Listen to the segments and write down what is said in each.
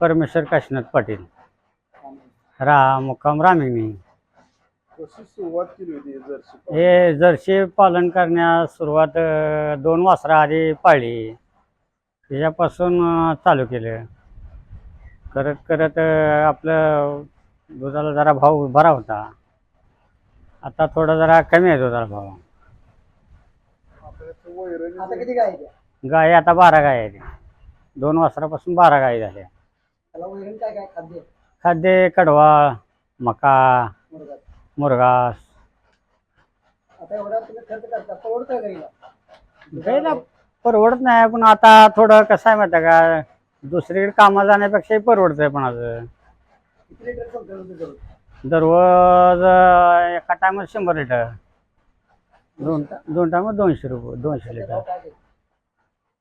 परमेश्वर काशीनाथ पाटील. रा मुक्काम रामिनी. कशी सुरुवात केली होती जर्सी हे जर्शी पालन करण्यास सुरुवात अं, दोन वासरा आधी पाळली. त्याच्यापासून अं, चालू केलं. करत करत अं, आपलं दुधाला जरा भाव बरा होता. आता थोडा जरा कमी आहे दुधाला भाव. आता याचं वैरण आता किती गाय? गाय आता बारा गाय आहेत. दोन वासरापासून बारा गाय झाल्या. त्याला वैरण काय काय खाद्य कडवा मका. मुरगास. आता एवढा तुम्ही खर्च करता परवडतं गाईला परवडत नाही पण आता थोडं कसं आहे माहिती का? दुसरीकडे कामाला जाण्यापेक्षाही परवडतंय पण आज किती लिटर चालतं दूध दररोज? अं, एका टायमात शंभर लिटर. दोन दोन दोनशे रुपये दोनशे त्याचा भाव लिटर.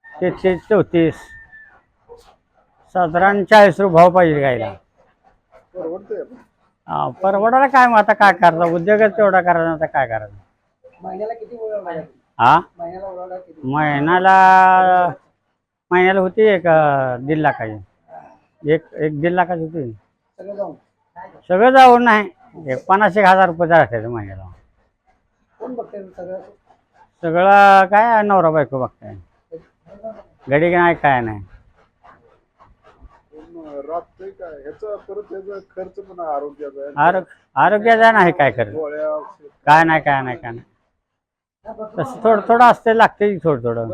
काय? तेहतीस चौतीस. साधारण चाळीस रुपये भाव पाहिजे गायला. परवडतंय हा, परवडायला काय मग आता काय करायचं? उद्योगच तेवढा करायचा आता काय करायचं? महिन्याला किती? हा? महिन्याला किती? महिन्याला महिन्याला होती एक अं, दीड लाखाची. एक एक दीड लाखाची होती. सगळं जाऊन? सगळं जाऊन नाही. एक पन्नास एक हजार रुपये असायचं महिन्याला. कोण बघते सगळं? सगळं काय नवरा बायको बघताय. गडी नाही काय नाही. राहतंय काय ह्याचा परत ह्याचा खर्च पण आरोग्याचा आहे. आरोग्य आरोग्याचा नाही काय करत गोळ्या औषध. काय नाही काय नाही काय नाही तसं थोडं थोडं असते लागते थोडं थोडं